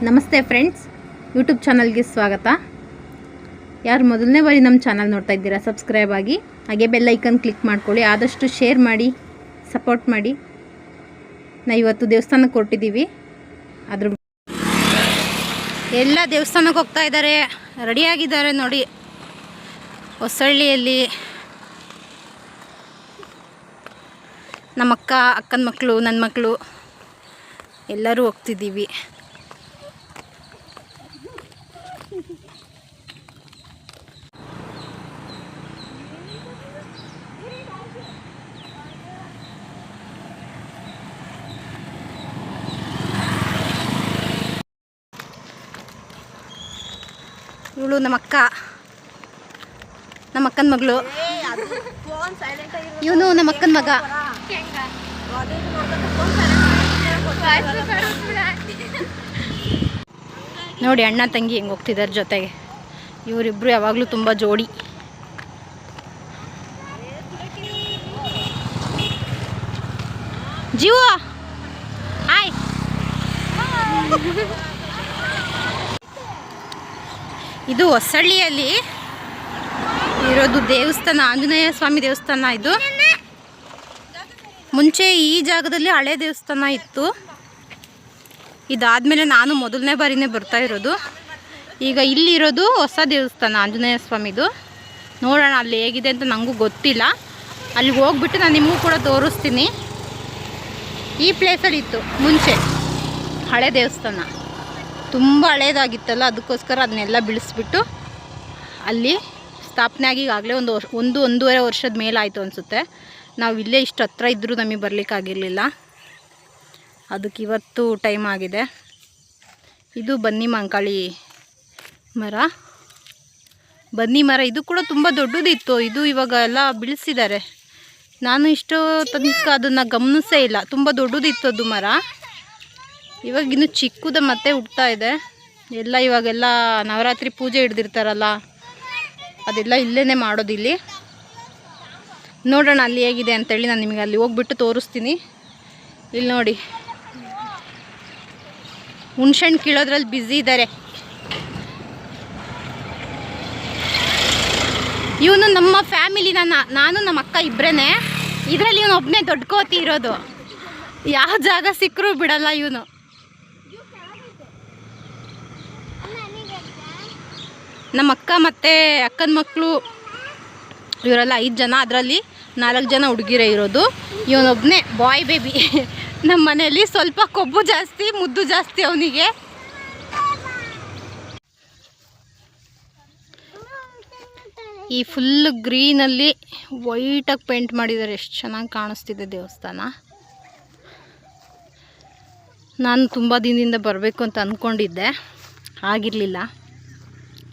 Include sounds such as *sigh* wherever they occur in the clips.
ನಮಸ್ತೆ friends YouTube ಚಾನಲ್ಗೆ ಸ್ವಾಗತ. ಯಾರು ಮೊದಲನೇ ಬಾರಿ ನಮ್ಮ ಚಾನಲ್ ನೋಡ್ತಾ ಇದ್ದೀರಾ ಸಬ್ಸ್ಕ್ರೈಬ್ ಆಗಿ, ಹಾಗೆ ಬೆಲ್ ಐಕನ್ ಕ್ಲಿಕ್ ಮಾಡ್ಕೊಳ್ಳಿ, ಆದಷ್ಟು ಶೇರ್ ಮಾಡಿ ಸಪೋರ್ಟ್ ಮಾಡಿ. ನಾ ಇವತ್ತು ದೇವಸ್ಥಾನಕ್ಕೆ ಕೊಟ್ಟಿದ್ದೀವಿ ಅದ್ರ ಎಲ್ಲ ದೇವಸ್ಥಾನಕ್ಕೆ ಹೋಗ್ತಾ ಇದ್ದಾರೆ ರೆಡಿಯಾಗಿದ್ದಾರೆ ನೋಡಿ. ಹೊಸಳ್ಳಿಯಲ್ಲಿ ನಮ್ಮಕ್ಕ, ಅಕ್ಕನ ಮಕ್ಕಳು ನನ್ನ ಮಕ್ಕಳು ಎಲ್ಲರೂ ಹೋಗ್ತಿದ್ದೀವಿ. ಇವಳು ನಮ್ಮ ಅಕ್ಕ. ನಮ್ಮ ಅಕ್ಕನ ಮಗಳು. ಇವನು ನಮ್ಮ ಅಕ್ಕನ ಮಗ. ನೋಡಿ ಅಣ್ಣ ತಂಗಿ ಹೆಂಗೆ ಹೋಗ್ತಿದ್ದಾರೆ ಜೊತೆಗೆ. ಇವರಿಬ್ರು ಯಾವಾಗಲೂ ತುಂಬ ಜೋಡಿ. ಇದು ಹೊಸಳ್ಳಿಯಲ್ಲಿ ಇರೋದು ದೇವಸ್ಥಾನ, ಆಂಜನೇಯ ಸ್ವಾಮಿ ದೇವಸ್ಥಾನ ಇದು. ಮುಂಚೆ ಈ ಜಾಗದಲ್ಲಿ ಹಳೆ ದೇವಸ್ಥಾನ ಇತ್ತು. ಇದಾದಮೇಲೆ ನಾನು ಮೊದಲನೇ ಬಾರಿನೇ ಬರ್ತಾ ಇರೋದು. ಈಗ ಇಲ್ಲಿರೋದು ಹೊಸ ದೇವಸ್ಥಾನ, ಆಂಜನೇಯ ಸ್ವಾಮಿದು. ನೋಡೋಣ ಅಲ್ಲಿ ಹೇಗಿದೆ ಅಂತ ನನಗೂ ಗೊತ್ತಿಲ್ಲ. ಅಲ್ಲಿ ಹೋಗ್ಬಿಟ್ಟು ನಾನು ನಿಮಗೂ ಕೂಡ ತೋರಿಸ್ತೀನಿ. ಈ ಪ್ಲೇಸಲ್ಲಿ ಇತ್ತು, ಮುಂಚೆ ಹಳೆ ದೇವಸ್ಥಾನ. ತುಂಬ ಹಳೇದಾಗಿತ್ತಲ್ಲ, ಅದಕ್ಕೋಸ್ಕರ ಅದನ್ನೆಲ್ಲ ಬಿಡಿಸ್ಬಿಟ್ಟು ಅಲ್ಲಿ ಸ್ಥಾಪನೆ ಆಗಿ ಈಗಾಗಲೇ ಒಂದು ವರ್ಷ, ಒಂದು ಒಂದೂವರೆ ವರ್ಷದ ಮೇಲಾಯಿತು ಅನಿಸುತ್ತೆ. ನಾವು ಇಲ್ಲೇ ಇಷ್ಟು ಹತ್ರ ಇದ್ದರೂ ನಮಗೆ ಬರಲಿಕ್ಕಾಗಿರಲಿಲ್ಲ ಅದಕ್ಕೆ ಇವತ್ತು ಟೈಮ್ ಆಗಿದೆ. ಇದು ಬನ್ನಿ ಮಂಕಾಳಿ ಮರ. ಬನ್ನಿ ಮರ, ಇದು ಕೂಡ ತುಂಬ ದೊಡ್ಡದಿತ್ತು. ಇದು ಇವಾಗ ಎಲ್ಲ ಬಿಳಿಸಿದ್ದಾರೆ ನಾನು ಇಷ್ಟೋ ತನಕ ಅದನ್ನು ಗಮನಿಸೇ ಇಲ್ಲ. ತುಂಬ ದೊಡ್ಡದಿತ್ತು ಅದು ಮರ. ಇವಾಗ ಇನ್ನು ಚಿಕ್ಕದ ಮತ್ತೆ ಹುಡ್ತಾ ಇದೆ. ಎಲ್ಲ ಇವಾಗೆಲ್ಲ ನವರಾತ್ರಿ ಪೂಜೆ ಹಿಡ್ದಿರ್ತಾರಲ್ಲ, ಅದೆಲ್ಲ ಇಲ್ಲೇ. ಮಾಡೋದಿಲ್ಲಿ ನೋಡೋಣ ಅಲ್ಲಿ ಹೇಗಿದೆ ಅಂತೇಳಿ ನಾನು ನಿಮಗೆ ಅಲ್ಲಿ ಹೋಗ್ಬಿಟ್ಟು ತೋರಿಸ್ತೀನಿ. ಇಲ್ಲಿ ನೋಡಿ. ಹುಣ್ಸೆಹಣ್ಣು ಕೀಳೋದ್ರಲ್ಲಿ ಬ್ಯುಸಿ ಇದ್ದಾರೆ ಇವನು ನಮ್ಮ ಫ್ಯಾಮಿಲಿ ನನ್ನ ನಾನು ನಮ್ಮ ಅಕ್ಕ ಇಬ್ಬರೇ ಇದರಲ್ಲಿ ಇವನು ಒಬ್ಬನೇ ದೊಡ್ಡ ಕೋತಿ ಇರೋದು. ಯಾವ ಜಾಗ ಸಿಕ್ಕರೂ ಬಿಡಲ್ಲ ಇವನು. ನಮ್ಮ ಅಕ್ಕ ಮತ್ತು ಅಕ್ಕನ ಮಕ್ಕಳು, ಇವರೆಲ್ಲ ಐದು ಜನ, ಅದರಲ್ಲಿ ನಾಲ್ಕು ಜನ ಹುಡುಗಿರೇ ಇರೋದು. ಇವನೊಬ್ಬನೇ ಬಾಯ್ ಬೇಬಿ ನಮ್ಮ ಮನೆಯಲ್ಲಿ ಸ್ವಲ್ಪ ಕೊಬ್ಬು ಜಾಸ್ತಿ, ಮುದ್ದು ಜಾಸ್ತಿ ಅವನಿಗೆ. ಈ ಫುಲ್ ಗ್ರೀನಲ್ಲಿ ವೈಟಾಗಿ ಪೇಂಟ್ ಮಾಡಿದ್ದಾರೆ. ಎಷ್ಟು ಚೆನ್ನಾಗಿ ಕಾಣಿಸ್ತಿದೆ ದೇವಸ್ಥಾನ. ನಾನು ತುಂಬ ದಿನದಿಂದ ಬರಬೇಕು ಅಂತ ಅಂದ್ಕೊಂಡಿದ್ದೆ ಆಗಿರಲಿಲ್ಲ.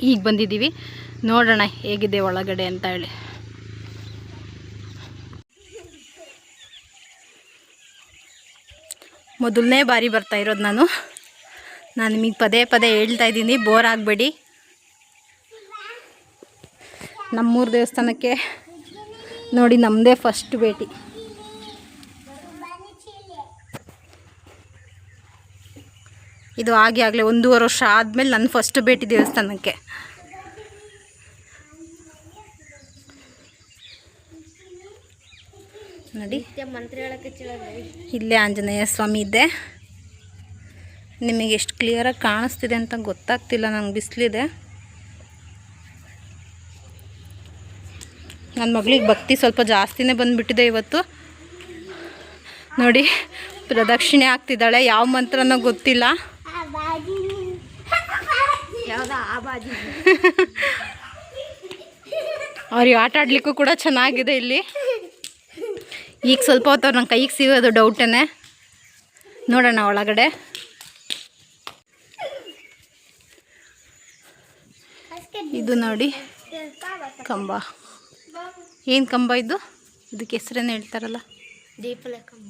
ಈಗ ಬಂದಿದ್ದೀವಿ. ನೋಡೋಣ ಹೇಗಿದೆ ಒಳಗಡೆ ಅಂತ ಹೇಳಿ. ಮೊದಲನೇ ಬಾರಿ ಬರ್ತಾ ಇರೋದು ನಾನು. ನಾನು ನಿಮಗೆ ಪದೇ ಪದೇ ಹೇಳ್ತಾ ಇದ್ದೀನಿ, ಬೋರ್ ಆಗಬೇಡಿ. ನಮ್ಮೂರು ದೇವಸ್ಥಾನಕ್ಕೆ ನೋಡಿ ನಮ್ಮದೇ ಫಸ್ಟ್ ಭೇಟಿ. ಇದು ಆಗಿ ಆಗಲೇ ಒಂದೂವರೆ ವರ್ಷ ಆದಮೇಲೆ ನನ್ನ ಫಸ್ಟ್ ಭೇಟಿ ದೇವಸ್ಥಾನಕ್ಕೆ. ನೋಡಿ. ಇಲ್ಲೇ ಆಂಜನೇಯ ಸ್ವಾಮಿ ಇದೆ. ನಿಮಗೆ ಎಷ್ಟು ಕ್ಲಿಯರಾಗಿ ಕಾಣಿಸ್ತಿದೆ ಅಂತ ಗೊತ್ತಾಗ್ತಿಲ್ಲ ನಂಗೆ ಬಿಸಿಲಿದೆ. ನನ್ನ ಮಗಳಿಗೆ ಭಕ್ತಿ ಸ್ವಲ್ಪ ಜಾಸ್ತಿನೇ ಬಂದುಬಿಟ್ಟಿದೆ ಇವತ್ತು. ನೋಡಿ ಪ್ರದಕ್ಷಿಣೆ ಆಗ್ತಿದ್ದಾಳೆ ಯಾವ ಮಂತ್ರನೋ ಗೊತ್ತಿಲ್ಲ. *laughs* ಅವ್ರಿಗೆ ಆಟ ಆಡಲಿಕ್ಕೂ ಕೂಡ ಚೆನ್ನಾಗಿದೆ ಇಲ್ಲಿ. ಈಗ ಸ್ವಲ್ಪ ಹೊತ್ತು ಅವ್ರು ನನ್ನ ಕೈಗೆ ಸಿಗೋದು ಡೌಟೇನೆ. ನೋಡೋಣ ಒಳಗಡೆ. ಇದು ನೋಡಿ ಕಂಬ. ಏನು ಕಂಬ ಇದು? ಇದಕ್ಕೆ ಹೆಸರೇನು ಹೇಳ್ತಾರಲ್ಲ? ದೀಪಲ ಕಂಬ.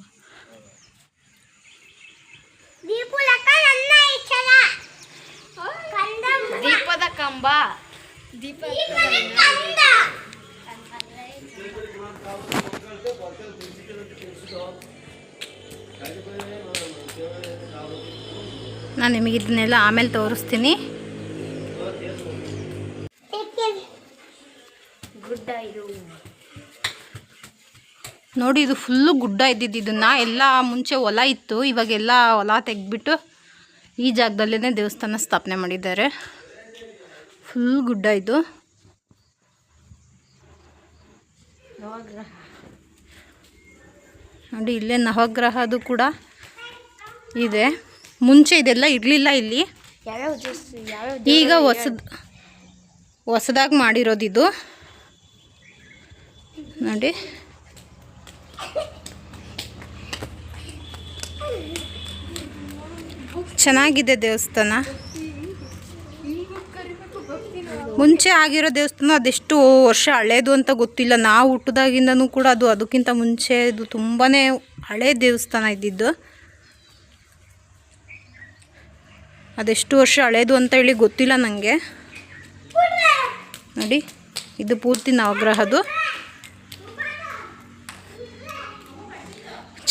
ದೀಪದ ಕಂಬ. ದೀಪ ನಾನು ನಿಮಗೆ ಇದನ್ನೆಲ್ಲ ಆಮೇಲೆ ತೋರಿಸ್ತೀನಿ. ಗುಡ್ಡ ಇದು. ನೋಡಿ, ಇದು ಫುಲ್ಲು ಗುಡ್ಡ ಇದ್ದಿದ್ದು ಇದನ್ನು. ಎಲ್ಲ ಮುಂಚೆ ಹೊಲ ಇತ್ತು, ಇವಾಗೆಲ್ಲ ಹೊಲ ತೆಗೆದ್ಬಿಟ್ಟು ಈ ಜಾಗದಲ್ಲೇ ದೇವಸ್ಥಾನ ಸ್ಥಾಪನೆ ಮಾಡಿದ್ದಾರೆ. ಫುಲ್ ಗುಡ್ಡ ಇದು. ನವಗ್ರಹ. ನೋಡಿ ಇಲ್ಲೇ ನವಗ್ರಹದು ಕೂಡ ಇದೆ. ಮುಂಚೆ ಇದೆಲ್ಲ ಇರಲಿಲ್ಲ ಇಲ್ಲಿ. ಈಗ ಹೊಸದ್ ಹೊಸದಾಗಿ ಮಾಡಿರೋದಿದು ನೋಡಿ. ಚೆನ್ನಾಗಿದೆ ದೇವಸ್ಥಾನ. ಮುಂಚೆ ಆಗಿರೋ ದೇವಸ್ಥಾನ ಅದೆಷ್ಟು ವರ್ಷ ಹಳೇದು ಅಂತ ಗೊತ್ತಿಲ್ಲ. ನಾವು ಹುಟ್ಟಿದಾಗಿಂದನೂ ಕೂಡ ಅದು ಅದಕ್ಕಿಂತ ಮುಂಚೆ ಇದು ತುಂಬಾ ಹಳೇ ದೇವಸ್ಥಾನ ಇದ್ದಿದ್ದು. ಅದೆಷ್ಟು ವರ್ಷ ಹಳೇದು ಅಂತ ಹೇಳಿ ಗೊತ್ತಿಲ್ಲ ನನಗೆ ನೋಡಿ, ಇದು ಪೂರ್ತಿ ನವಗ್ರಹದು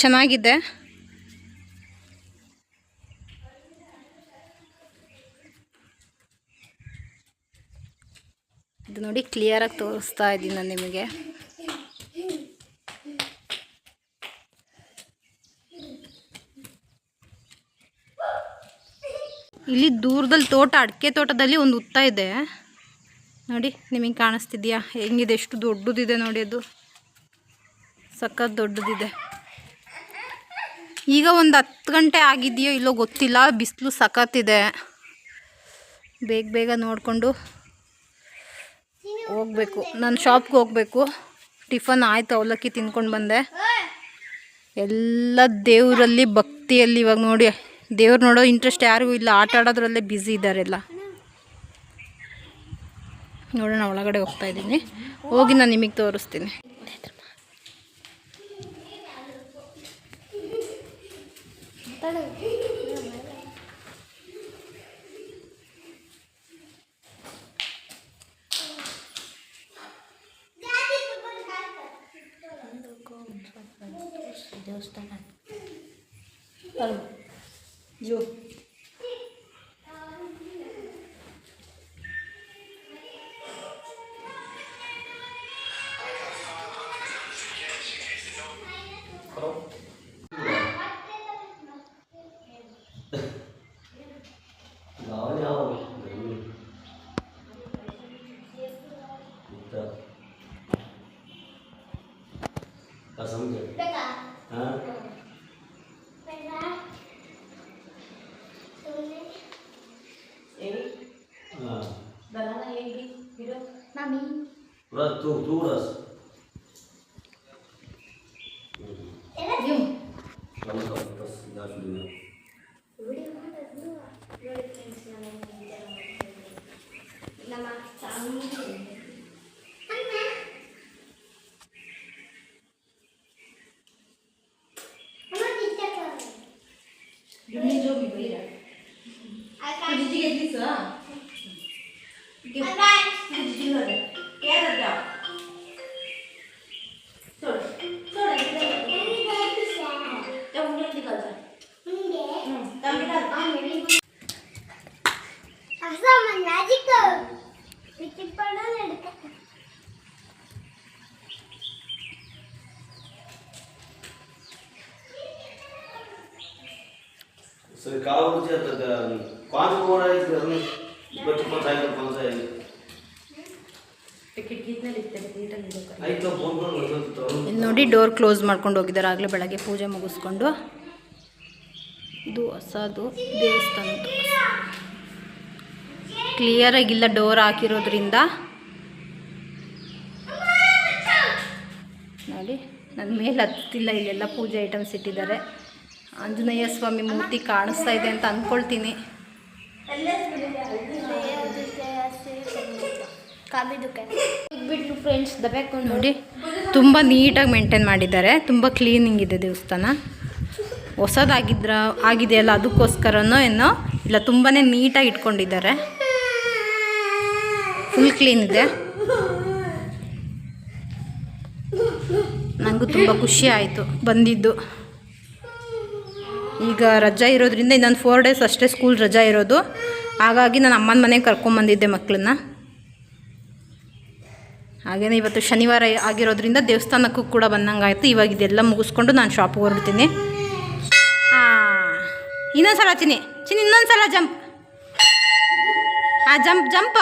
ಚೆನ್ನಾಗಿದೆ ಇದು ನೋಡಿ ಕ್ಲಿಯರಾಗಿ ತೋರಿಸ್ತಾ ಇದ್ದೀನಿ ನಾನು ನಿಮಗೆ. ಇಲ್ಲಿ ದೂರದಲ್ಲಿ ತೋಟ, ಅಡಿಕೆ ತೋಟದಲ್ಲಿ ಒಂದು ಉತ್ತ ಇದೆ. ನೋಡಿ, ನಿಮಗೆ ಕಾಣಿಸ್ತಿದ್ಯಾ? ಹೆಂಗಿದೆ? ಎಷ್ಟು ದೊಡ್ಡದಿದೆ ನೋಡಿ ಅದು. ಸಖತ್ ದೊಡ್ಡದಿದೆ. ಈಗ ಒಂದು ಹತ್ತು ಗಂಟೆ ಆಗಿದೆಯೋ ಇಲ್ಲೋ ಗೊತ್ತಿಲ್ಲ, ಬಿಸಿಲು ಸಖತ್ತಿದೆ ಬೇಗ ಬೇಗ ನೋಡಿಕೊಂಡು ಹೋಗ್ಬೇಕು. ನಾನು ಶಾಪ್ಗೆ ಹೋಗಬೇಕು. ಟಿಫನ್ ಆಯ್ತು, ಅವಲಕ್ಕಿ ತಿನ್ಕೊಂಡು ಬಂದೆ. ಎಲ್ಲ ದೇವರಲ್ಲಿ ಭಕ್ತಿಯಲ್ಲಿ ಇವಾಗ ನೋಡಿ. ದೇವ್ರು ನೋಡೋ ಇಂಟ್ರೆಸ್ಟ್ ಯಾರಿಗೂ ಇಲ್ಲ. ಆಟ ಆಡೋದ್ರಲ್ಲೇ ಬ್ಯುಸಿ ಇದ್ದಾರೆಲ್ಲ ನೋಡೋಣ, ಒಳಗಡೆ ಹೋಗ್ತಾ ಇದ್ದೀನಿ. ಹೋಗಿ ನಾನು ನಿಮಗೆ ತೋರಿಸ್ತೀನಿ. ದೇವಸ್ಥಾನ ಜೋ Mami. Las torturas. Ela viu. Vamos lá, vamos lá, Juliana. ನಮ್ಮ Chamundi Dormir de ouvir, Vira. Pedi de edição. बच्चे कौन सा है कौन सा है आई तो फोन कर तो ಇಲ್ಲಿ ನೋಡಿ ಡೋರ್ ಕ್ಲೋಸ್ ಮಾಡ್ಕೊಂಡು ಹೋಗಿದ್ದಾರೆ ಆಗಲೇ ಬೆಳಗ್ಗೆ ಪೂಜೆ ಮುಗಿಸ್ಕೊಂಡು ಇದು ಹೊಸದು ದೇವಸ್ಥಾನದ್ದು ಕ್ಲಿಯರಾಗಿಲ್ಲ ಡೋರ್ ಹಾಕಿರೋದ್ರಿಂದ ನೋಡಿ ನನ್ನ ಮೇಲೆ ಹತ್ತಿಲ್ಲ ಇಲ್ಲೆಲ್ಲ ಪೂಜೆ ಐಟಮ್ಸ್ ಇಟ್ಟಿದ್ದಾರೆ ಆಂಜನೇಯ ಸ್ವಾಮಿ ಮೂರ್ತಿ ಕಾಣಿಸ್ತಾ ಇದೆ ಅಂತ ಅಂದ್ಕೊಳ್ತೀನಿ ಬಿಟ್ಟು ಫ್ರೆಂಡ್ಸ್ ನೋಡಿ. ತುಂಬ ನೀಟಾಗಿ ಮೇಂಟೈನ್ ಮಾಡಿದ್ದಾರೆ. ತುಂಬ ಕ್ಲೀನಿಂಗ್ ಇದೆ ದೇವಸ್ಥಾನ. ಹೊಸದಾಗಿದ್ರ, ಆಗಿದೆಯಲ್ಲ ಅದಕ್ಕೋಸ್ಕರನೋ ಏನೋ, ಇಲ್ಲ ತುಂಬಾ ನೀಟಾಗಿ ಇಟ್ಕೊಂಡಿದ್ದಾರೆ. ಫುಲ್ ಕ್ಲೀನ್ ಇದೆ. ನನಗೂ ತುಂಬ ಖುಷಿ ಆಯಿತು ಬಂದಿದ್ದು. ಈಗ ರಜಾ ಇರೋದ್ರಿಂದ ಇನ್ನೊಂದು ಫೋರ್ ಡೇಸ್ ಅಷ್ಟೇ ಸ್ಕೂಲ್ ರಜಾ ಇರೋದು. ಹಾಗಾಗಿ ನಾನು ಅಮ್ಮನ ಮನೆಗೆ ಕರ್ಕೊಂಬಂದಿದ್ದೆ ಮಕ್ಕಳನ್ನ ಹಾಗೆಯೇ ಇವತ್ತು ಶನಿವಾರ ಆಗಿರೋದ್ರಿಂದ ದೇವಸ್ಥಾನಕ್ಕೂ ಕೂಡ ಬಂದಂಗಾಯ್ತು. ಇವಾಗ ಇದೆಲ್ಲ ಮುಗಿಸ್ಕೊಂಡು ನಾನು ಶಾಪಿಗೆ ಹೊರಡ್ತೀನಿ. ಇನ್ನೊಂದು ಸಲ ಚಿನಿ ಚಿನಿ ಇನ್ನೊಂದು ಸಲ ಜಂಪ್ ಹಾಂ ಜಂಪ್ ಜಂಪ